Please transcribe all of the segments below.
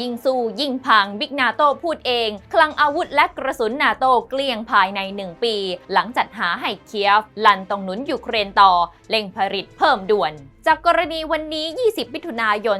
ยิ่งสู้ยิ่งพังบิ๊กนาโตพูดเอง คลังอาวุธและกระสุนนาโตเกลี้ยงภายใน 1 ปี หลังจัดหาให้เคียฟ ลันต้องหนุนยูเครนต่อเล่งผลิตเพิ่มด่วน จากกรณีวันนี้ 20 มิถุนายน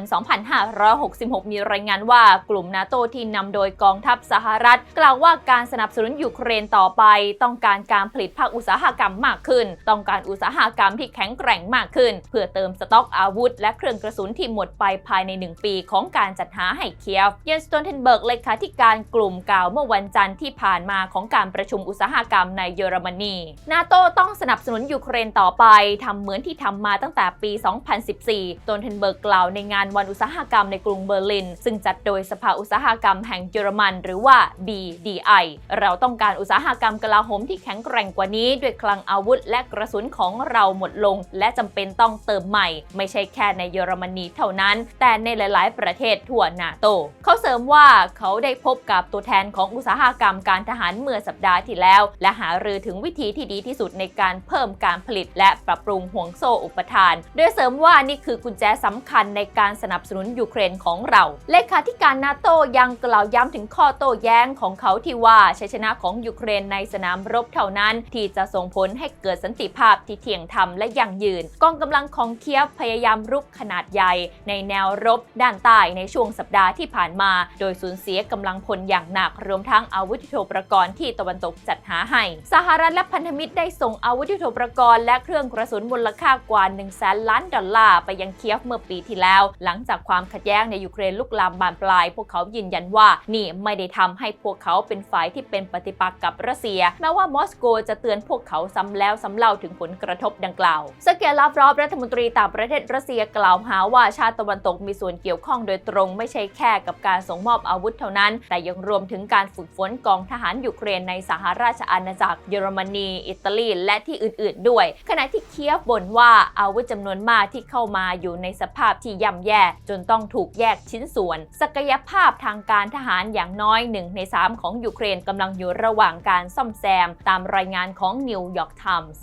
2566 มีรายงานว่ากลุ่มนาโตที่นำโดยกองทัพสหรัฐ กล่าวว่าการสนับสนุนยูเครนต่อไป ต้องการการผลิตภาคอุตสาหกรรมมากขึ้น ต้องการอุตสาหกรรมที่แข็งแกร่งมากขึ้น เพื่อเติมสต็อกอาวุธ และเครื่องกระสุนที่หมดไปภายใน 1 ปีของการจัดหาให้เคียฟ เยนสโตนเทนเบิร์กเลขาธิการกลุ่มกล่าวเมื่อวันจันทร์ที่ผ่านมาของการประชุมอุตสาหกรรมในเยอรมนี นาโตต้องสนับสนุนยูเครนต่อไปทำเหมือนที่ทำมาตั้งแต่ปี2 2014 โตนเทนเบิร์กกล่าวในงานวันอุตสาหกรรมในกรุงเบอร์ลิน ซึ่งจัดโดยสภาอุตสาหกรรมแห่งเยอรมัน หรือว่า BDI เราต้องการอุตสาหกรรมกลาโหมที่แข็งแกร่งกว่านี้ ด้วยคลังอาวุธและกระสุนของเราหมดลง และจำเป็นต้องเติมใหม่ ไม่ใช่แค่ในเยอรมนีเท่านั้น แต่ในหลาย ๆ ประเทศทั่วนาโต เขาเสริมว่าเขาได้พบกับตัวแทนของอุตสาหกรรมการทหารเมื่อสัปดาห์ที่แล้ว และหารือถึงวิธีที่ดีที่สุดในการเพิ่มการผลิต และปรับปรุงห่วงโซ่อุปทาน โดยเสริมว่านี่คือกุญแจสำคัญในการสนับสนุนยูเครนของเรา เลขาธิการนาโตยังกล่าวย้ำถึงข้อโต้แย้งของเขาที่ว่าชัยชนะของยูเครนในสนามรบเท่านั้น ที่จะส่งผลให้เกิดสันติภาพที่เที่ยงธรรมและยั่งยืน กองกำลังของเคียฟพยายามรุกขนาดใหญ่ ในแนวรบด้านใต้ในช่วงสัปดาห์ที่ผ่านมา โดยสูญเสียกำลังพลอย่างหนักรวมทั้งอาวุธยุทโธปกรณ์ที่ตะวันตกจัดหาให้สหรัฐและพันธมิตรได้ส่งอาวุธยุทโธปกรณ์และเครื่องกระสุนมูลค่ากว่า1แสนล้านดอลลาร์ไปยังเคียฟเมื่อปีที่แล้ว หลังจากความขัดแย้งในยูเครนลุกลามบานปลาย พวกเขายืนยันว่านี่ไม่ได้ทำให้พวกเขาเป็นฝ่ายที่เป็นปฏิปักษ์กับรัสเซีย แม้ว่ามอสโกจะเตือนพวกเขาซ้ำแล้วซ้ำเล่าถึงผลกระทบดังกล่าวสเกลาฟรอฟรัฐมนตรีต่างประเทศรัสเซียกล่าวหาว่าชาติตะวันตกมีส่วนเกี่ยวข้องโดยตรงไม่ใช่แค่กับการส่งมอบอาวุธเท่านั้น แต่ยังรวมถึงการฝึกฝนกองทหารยูเครนในสหราชอาณาจักรเยอรมนี อิตาลี และที่อื่น ๆ ด้วย ขณะที่เคียฟบ่นว่าอาวุธจำนวนมากที่เข้ามาอยู่ในสภาพที่ย่ำแย่จนต้องถูกแยกชิ้นส่วน ศักยภาพทางการทหารอย่างน้อยหนึ่งใน 3 ของยูเครนกำลังอยู่ระหว่างการซ่อมแซม ตามรายงานของ New York Times